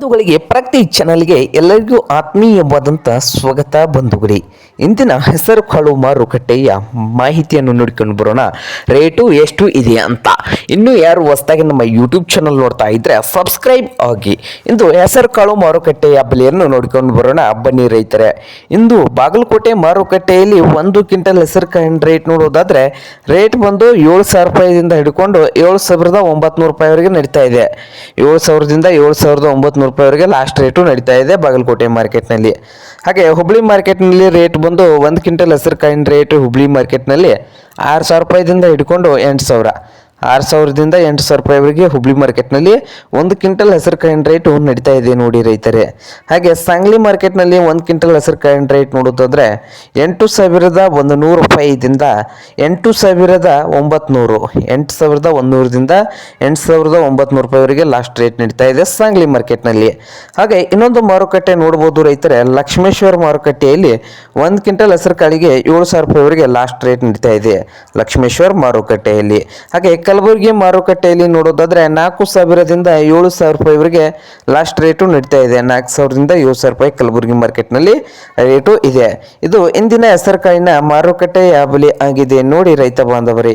ಬಂಧುಗಳಿಗೆ ಪ್ರಗತಿ ಚಾನಲ್ಗೆ ಎಲ್ಲರಿಗೂ ಆತ್ಮೀಯವಾದಂಥ ಸ್ವಾಗತ ಬಂಧುಗಳಿ. ಇಂದಿನ ಹೆಸರು ಕಾಳು ಮಾರುಕಟ್ಟೆಯ ಮಾಹಿತಿಯನ್ನು ನೋಡಿಕೊಂಡು ಬರೋಣ. ರೇಟು ಎಷ್ಟು ಇದೆ ಅಂತ. ಇನ್ನು ಯಾರು ಹೊಸದಾಗಿ ನಮ್ಮ ಯೂಟ್ಯೂಬ್ ಚಾನಲ್ ನೋಡ್ತಾ ಇದ್ರೆ ಸಬ್ಸ್ಕ್ರೈಬ್ ಆಗಿ. ಇಂದು ಹೆಸರು ಕಾಳು ಮಾರುಕಟ್ಟೆಯ ಬೆಲೆಯನ್ನು ನೋಡಿಕೊಂಡು ಬರೋಣ. ಬನ್ನಿ ರೈತರೆ. ಇಂದು ಬಾಗಲಕೋಟೆ ಮಾರುಕಟ್ಟೆಯಲ್ಲಿ ಒಂದು ಕ್ವಿಂಟಲ್ ಹೆಸರು ಕಾಳಿನ ರೇಟ್ ನೋಡೋದಾದ್ರೆ, ರೇಟ್ ಬಂದು ಏಳು ಸಾವಿರ ರೂಪಾಯಿದಿಂದ ಹಿಡ್ಕೊಂಡು ಏಳು ಸಾವಿರದ ಒಂಬತ್ತು ರೂಪಾಯಿವರೆಗೆ ನಡೀತಾ ಇದೆ. ಏಳು ಸಾವಿರದಿಂದ ಏಳು ಸಾವಿರದ ಒಂಬತ್ತು ರೂಪಾಯಿವರೆಗೆ ಲಾಸ್ಟ್ ರೇಟು ನಡೀತಾ ಇದೆ ಬಾಗಲಕೋಟೆ ಮಾರ್ಕೆಟ್ನಲ್ಲಿ ಹಾಗೆ ಹುಬ್ಳಿ ಮಾರ್ಕೆಟ್ನಲ್ಲಿ ರೇಟ್ ಬಂದು ಒಂದು ಕ್ವಿಂಟಲ್ ಹೆಸರು ಕಾಯಿನ ರೇಟ್ ಹುಬ್ಳಿ ಮಾರ್ಕೆಟ್ನಲ್ಲಿ ಆರು ಸಾವಿರ ರೂಪಾಯಿದಿಂದ ಹಿಡ್ಕೊಂಡು ಎಂಟು ಸಾವಿರ. ಆರು ಸಾವಿರದಿಂದ ಎಂಟು ಸಾವಿರ ರೂಪಾಯಿವರೆಗೆ ಹುಬ್ಳಿ ಮಾರ್ಕೆಟ್ನಲ್ಲಿ ಒಂದು ಕ್ವಿಂಟಲ್ ಹೆಸರು ಕಾಯಿನ ರೇಟ್ ನಡೀತಾ ಇದೆ ನೋಡಿ ರೈತರೆ. ಹಾಗೆ ಸಾಂಗ್ಲಿ ಮಾರ್ಕೆಟ್ನಲ್ಲಿ ಒಂದು ಕ್ವಿಂಟಲ್ ಹೆಸರು ಕಾಯಿನ ರೇಟ್ ನೋಡೋದಾದ್ರೆ ಎಂಟು ಸಾವಿರದ ಒಂದು ನೂರು ರೂಪಾಯಿದಿಂದ ಎಂಟು ಸಾವಿರದ ಒಂಬತ್ನೂರು, ಎಂಟು ಸಾವಿರದ ಒಂದುನೂರದಿಂದ ಎಂಟು ಸಾವಿರದ ಒಂಬತ್ನೂರು ರೂಪಾಯಿವರೆಗೆ ಲಾಸ್ಟ್ ರೇಟ್ ನಡೀತಾ ಇದೆ ಸಾಂಗ್ಲಿ ಮಾರ್ಕೆಟ್ನಲ್ಲಿ. ಹಾಗೆ ಇನ್ನೊಂದು ಮಾರುಕಟ್ಟೆ ನೋಡ್ಬೋದು ರೈತರೆ, ಲಕ್ಷ್ಮೇಶ್ವರ ಮಾರುಕಟ್ಟೆಯಲ್ಲಿ ಒಂದು ಕ್ವಿಂಟಲ್ ಹೆಸರು ಕಾಳಿಗೆ ಏಳು ಸಾವಿರ ರೂಪಾಯಿವರೆಗೆ ಲಾಸ್ಟ್ ರೇಟ್ ನಡೀತಾ ಇದೆ ಲಕ್ಷ್ಮೇಶ್ವರ ಮಾರುಕಟ್ಟೆಯಲ್ಲಿ. ಹಾಗೆ ಕಲಬುರಗಿ ಮಾರುಕಟ್ಟೆಯಲ್ಲಿ ನೋಡೋದಾದ್ರೆ ನಾಲ್ಕು ಸಾವಿರದಿಂದ ಏಳು ಸಾವಿರ ರೂಪಾಯಿವರೆಗೆ ಲಾಸ್ಟ್ ರೇಟು ನಡೀತಾ ಇದೆ. ನಾಲ್ಕು ಸಾವಿರದಿಂದ ಏಳು ಸಾವಿರ ರೂಪಾಯಿ ಕಲಬುರಗಿ ಮಾರ್ಕೆಟ್ನಲ್ಲಿ ರೇಟು ಇದೆ. ಇದು ಇಂದಿನ ಹೆಸರುಕಾಳಿನ ಮಾರುಕಟ್ಟೆಯ ಬಲಿ ಆಗಿದೆ. ನೋಡಿ ರೈತ ಬಾಂಧವರೇ.